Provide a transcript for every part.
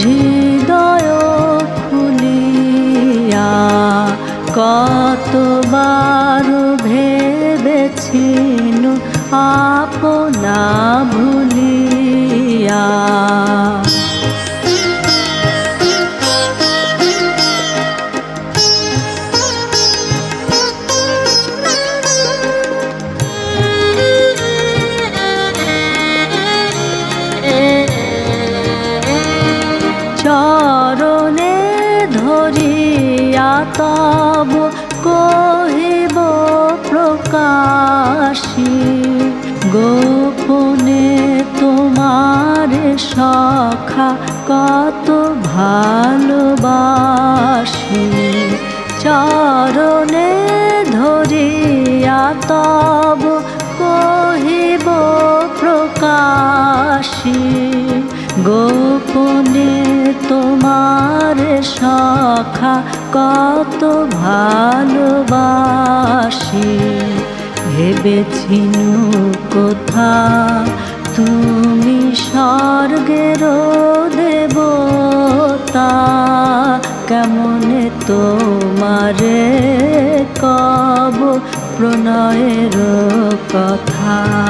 হৃদয় খুলিয়া কতবার ভেবেছেন আপনা ভুলিয়া তব কহিব প্রকাশী গোপনে তোমার সখা কত ভালোবাসি। চরণে ধরিয়া তব কহিব প্রকাশী গোপনে কত ভালোবাসি ভেবেছিনু কোথা? তুমি স্বর্গের দেবতা কেমনে তোমারে কব? প্রণয়ের কথা।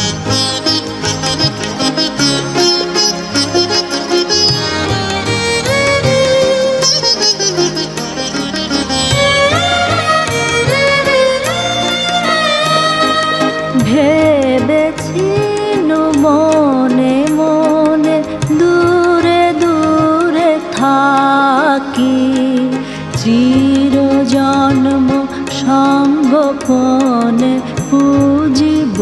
ভেবেছিনু মনে মনে দূরে দূরে থাকি। চির জন্ম সঙ্গপনে পুজিব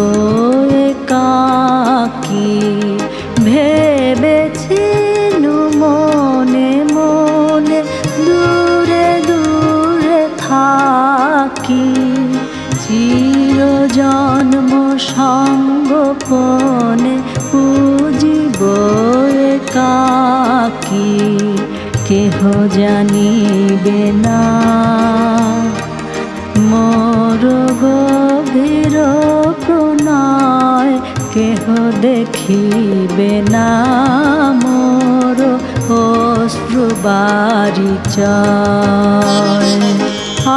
কাকি। ভেবেছিনু মনে মনে দূরে দূরে থাকি। চির জন্ম সঙ্গপনে পুজিব কাকি, কেহ জানিবে না। মোর গভীর প্রণয় কেহ দেখিবে না। মোর অশ্রু বারিচয়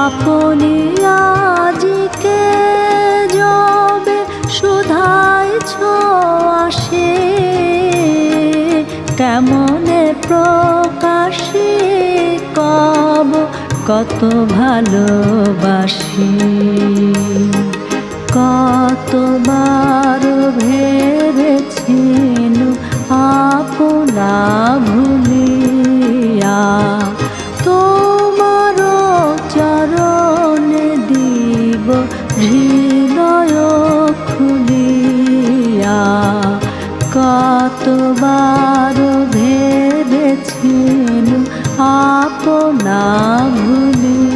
আপনি আজিকে যবে শুধাইছ আসে, কেমনে প্রকাশে কব কত ভালোবাসি। কতবার ভেবেছিল আপনা ভুলিয়া তোমার চরণে দিব হৃদয় কতবার ভেবেছিল আপনা ভুলিয়া